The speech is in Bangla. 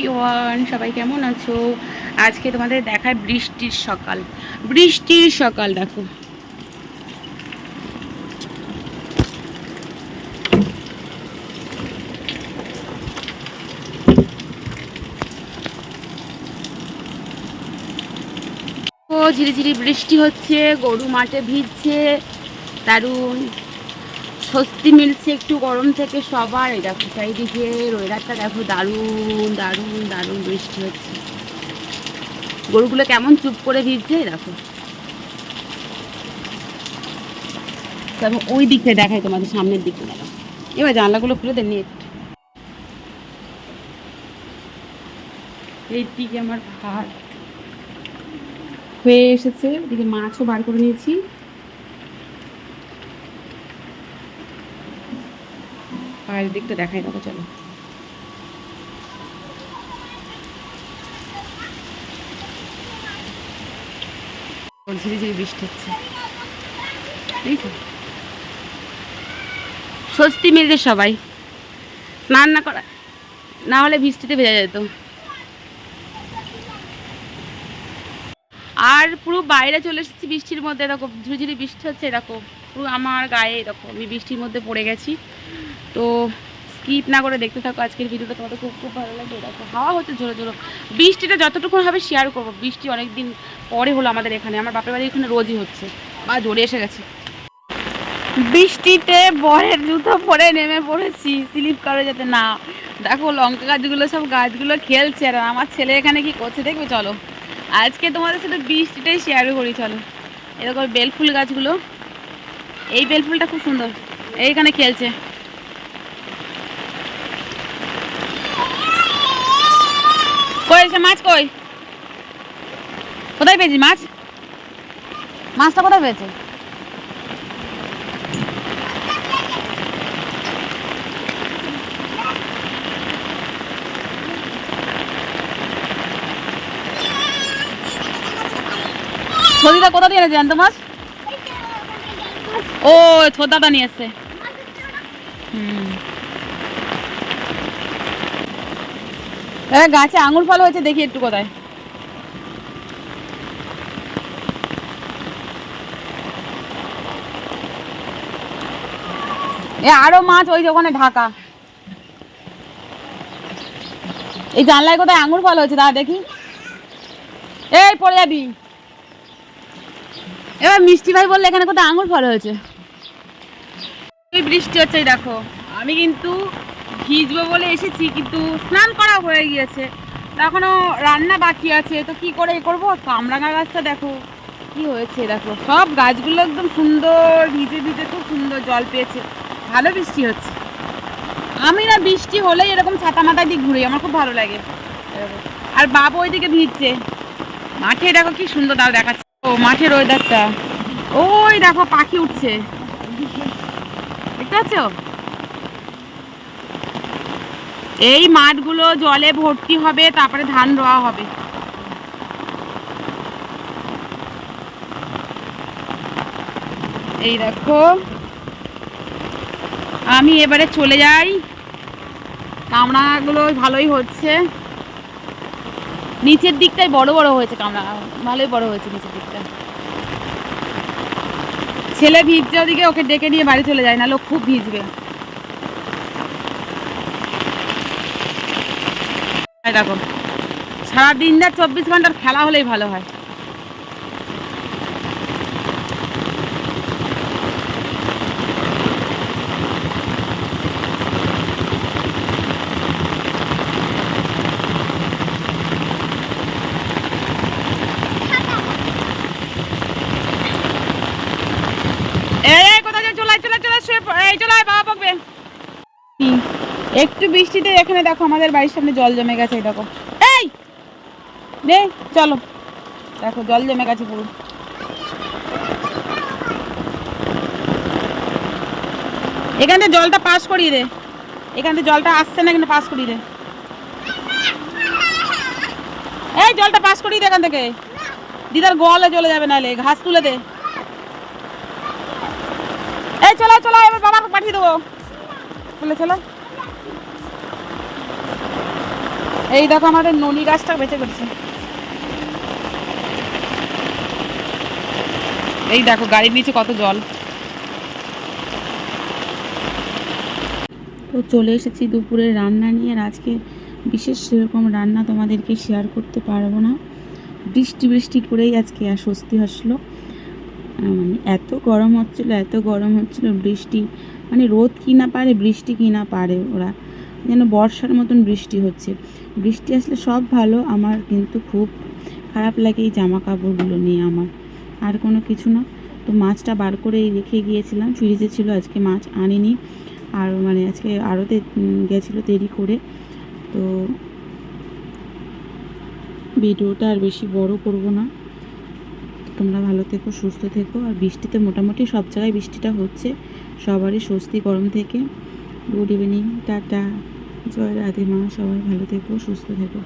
এভরিওয়ান সবাই কেমন আছো? আজকে তোমাদের দেখায় বৃষ্টির সকাল। বৃষ্টির সকাল, দেখো। ঝিরিঝিরি বৃষ্টি হচ্ছে, গরু মাঠে ভিজছে, দারুণ। স্বস্তি মিলছে একটু গরম থেকে সবার। এই দেখো চারিদিকে ওয়েদারটা দেখো দারুণ দারুণ দারুণ বৃষ্টি হচ্ছে। গরুগুলো কেমন চুপ করে ভিজছে দেখো। তারপর ওই দিকটা দেখাই তোমাদের সামনের দিকে দেখো। এবার জানলাগুলো খুলে দেন নেট এই দিকে আমার ভাত। হয়ে এসেছে, এদিকে মাছও বার করে নিয়েছি। পায়ের দিকটা দেখাই দেবো চলো। ঝিরি ঝিরি বৃষ্টি হচ্ছে। স্বস্তি মিলছে সবাই। স্নান না করা না হলে বৃষ্টিতে ভেজা যেত। আর পুরো বাইরে চলে এসেছি বৃষ্টির মধ্যে এরকম ঝুরঝুরি বৃষ্টি হচ্ছে এরকম। পুরো আমার গায়ে এরকম আমি বৃষ্টির মধ্যে পড়ে গেছি। তো স্কিপ না করে দেখতে থাকো আজকের ভিডিওটা, তোমাদের খুব খুব ভালো লাগবে। দেখো, হাওয়া হচ্ছে জোরে জোরে। বৃষ্টিটা যতটুকু হবে শেয়ার করব। বৃষ্টি অনেক দিন পরে হলো আমাদের এখানে। আমার বাপের বাড়ি এখানে রোজই হচ্ছে। বা জোরে এসে গেছে। বৃষ্টিতে বরের জুতো পরে নেমে পড়েছি। স্লিপ করে যেতে না। দেখো, লঙ্কা গাছগুলো সব গাছগুলো খেলছে আর আমার ছেলে এখানে কি করছে দেখবে? চলো। আজকে তোমাদের সাথে বৃষ্টিটাই শেয়ার করি, চলো। এরকম বেলফুল গাছগুলো। এই বেলফুলটা খুব সুন্দর। এইখানে খেলছে। কই মাছ কই? কোথায় পেয়েছি মাছ? মাছটা কোথায় পেয়েছে ছদিটা কোথা দিয়ে জানতো মাছ? ও ছোদাটা নিয়ে এসছে গাছে আঙুর ফল হয়েছে, দেখি একটু কোথায়। এ, আরও মাছ ওই ওখানে ঢাকা। এই জানলায় কোথায় আঙুর ফল হয়েছে দাঁড়া দেখি। এই, পড়ে যাবি। এবার মিষ্টি ভাই বললে এখানে কোথায় আঙুর ফল হয়েছে। বৃষ্টি হচ্ছে দেখো। আমি কিন্তু ভিজবো বলে এসেছি, কিন্তু স্নান করা হয়ে গিয়েছে। তা এখনও রান্না বাকি আছে, তো কি করে এ করব? কামরাঙা গাছটা দেখো, কি হয়েছে দেখো। সব গাছগুলো একদম সুন্দর, ভিজে ভিজে খুব সুন্দর জল পেয়েছে। ভালো বৃষ্টি হচ্ছে। আমি না বৃষ্টি হলেই এরকম ছাতা মাথা দিয়ে ঘুরি, আমার খুব ভালো লাগে। আর বাবু ওইদিকে ভিজছে। মাঠে দেখো কি সুন্দর দাও দেখাচ্ছে। ও, মাঠের ওয়েদারটা ওই দেখো, পাখি উঠছে। দেখতে পাচ্ছ? এই মাঠগুলো জলে ভর্তি হবে, তারপরে ধান রোয়া হবে। এই দেখো, আমি এবারে চলে যাই। কামড়াগুলো ভালোই হচ্ছে। নিচের দিকটাই বড় বড় হয়েছে কামড়া ভালোই বড় হয়েছে নিচের দিকটা। ছেলে ভিজছে ওদিকে, ওকে ডেকে নিয়ে বাড়ি চলে যায় না লোক খুব ভিজবে। সারাদিন যা চব্বিশ ঘণ্টার খেলা হলেই ভালো হয় এই এই, কোথায় যাচ্ছ? চলে আয়, চলে আয়, চলে আয়, শুয়ে পড়। এই চলে আয়, বাবা বকবে একটু বৃষ্টিতে এখানে দেখো, আমাদের বাড়ির সামনে জল জমে গেছে দেখো। এই! নে, চলো। দেখো, জল জমে গেছে পুরো। এখান থেকে জলটা পাস করিয়ে দে। এখান থেকে জলটা আসছে না, কিন্তু পাস করিয়ে দে। এই, জলটা পাস করিয়ে দে এখান থেকে। দিদার গোয়ালে চলে যাবে নাহলে, ঘাস তুলে দে। এই, চলো চলো, এবার বাবাকে পাঠিয়ে দেবো। চলে, চলো। এই দেখো আমাদের নলি গাছটা বেঁচে গেছে এই দেখো, গাড়ির নিচে কত জল। তো চলে এসেছি দুপুরে রান্না নিয়ে, আর আজকে বিশেষ সেরকম রান্না তোমাদেরকে শেয়ার করতে পারব না। বৃষ্টি বৃষ্টি করেই আজকে আর স্বস্তি আসলো। মানে এত গরম হচ্ছিল, এত গরম হচ্ছিল বৃষ্টি। মানে রোদ কি না পারে, বৃষ্টি কি না পারে ওরা। যেন বর্ষার মতন বৃষ্টি হচ্ছে। বৃষ্টি আসলে সব ভালো, আমার কিন্তু খুব খারাপ লাগে এই জামা কাপড়গুলো নিয়ে আমার। আর কোনো কিছু না। তো মাছটা বার করে রেখে গিয়েছিলাম। ফ্রিজে ছিল, আজকে মাছ আনিনি। আর মানে আজকে আড়তে গেছিল দেরি করে। তো ভিডিওটা আর বেশি বড় করব না। তোমরা ভালো থেকো, সুস্থ থেকো। আর বৃষ্টিতে মোটামুটি সব জায়গায় বৃষ্টিটা হচ্ছে। সবারই স্বস্তি গরম থেকে। গুড ইভিনিং টাটা জয় রাধিমা সবাই ভালো থেকো সুস্থ থেকো।